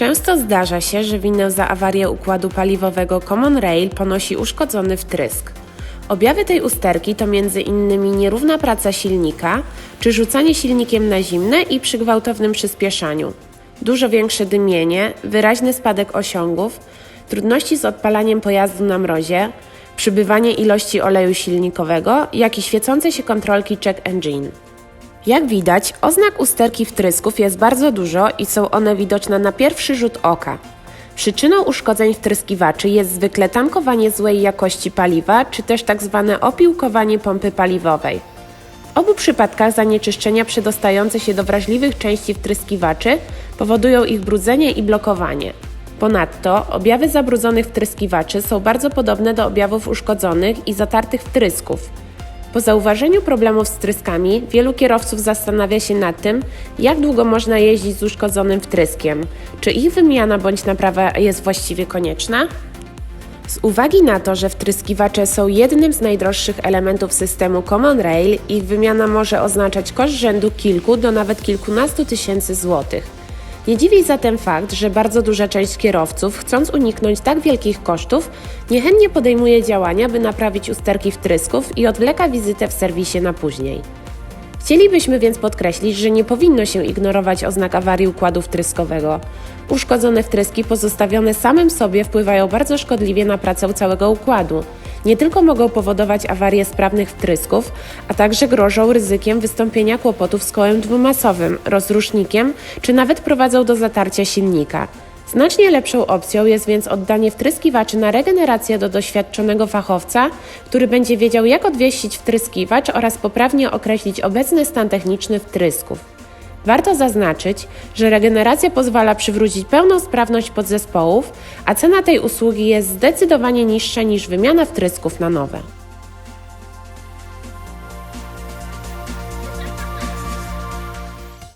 Często zdarza się, że winę za awarię układu paliwowego Common Rail ponosi uszkodzony wtrysk. Objawy tej usterki to m.in. nierówna praca silnika, czy rzucanie silnikiem na zimne i przy gwałtownym przyspieszaniu, dużo większe dymienie, wyraźny spadek osiągów, trudności z odpalaniem pojazdu na mrozie, przybywanie ilości oleju silnikowego, jak i świecące się kontrolki check engine. Jak widać, oznak usterki wtrysków jest bardzo dużo i są one widoczne na pierwszy rzut oka. Przyczyną uszkodzeń wtryskiwaczy jest zwykle tankowanie złej jakości paliwa, czy też tak zwane opiłkowanie pompy paliwowej. W obu przypadkach zanieczyszczenia przedostające się do wrażliwych części wtryskiwaczy powodują ich brudzenie i blokowanie. Ponadto objawy zabrudzonych wtryskiwaczy są bardzo podobne do objawów uszkodzonych i zatartych wtrysków. Po zauważeniu problemów z tryskami, wielu kierowców zastanawia się nad tym, jak długo można jeździć z uszkodzonym wtryskiem. Czy ich wymiana bądź naprawa jest właściwie konieczna? Z uwagi na to, że wtryskiwacze są jednym z najdroższych elementów systemu Common Rail, ich wymiana może oznaczać koszt rzędu kilku do nawet kilkunastu tysięcy złotych. Nie dziwi zatem fakt, że bardzo duża część kierowców, chcąc uniknąć tak wielkich kosztów, niechętnie podejmuje działania, by naprawić usterki wtrysków i odwleka wizytę w serwisie na później. Chcielibyśmy więc podkreślić, że nie powinno się ignorować oznak awarii układu wtryskowego. Uszkodzone wtryski pozostawione samym sobie wpływają bardzo szkodliwie na pracę całego układu. Nie tylko mogą powodować awarię sprawnych wtrysków, a także grożą ryzykiem wystąpienia kłopotów z kołem dwumasowym, rozrusznikiem, czy nawet prowadzą do zatarcia silnika. Znacznie lepszą opcją jest więc oddanie wtryskiwaczy na regenerację do doświadczonego fachowca, który będzie wiedział, jak odwieścić wtryskiwacz oraz poprawnie określić obecny stan techniczny wtrysków. Warto zaznaczyć, że regeneracja pozwala przywrócić pełną sprawność podzespołów, a cena tej usługi jest zdecydowanie niższa niż wymiana wtrysków na nowe.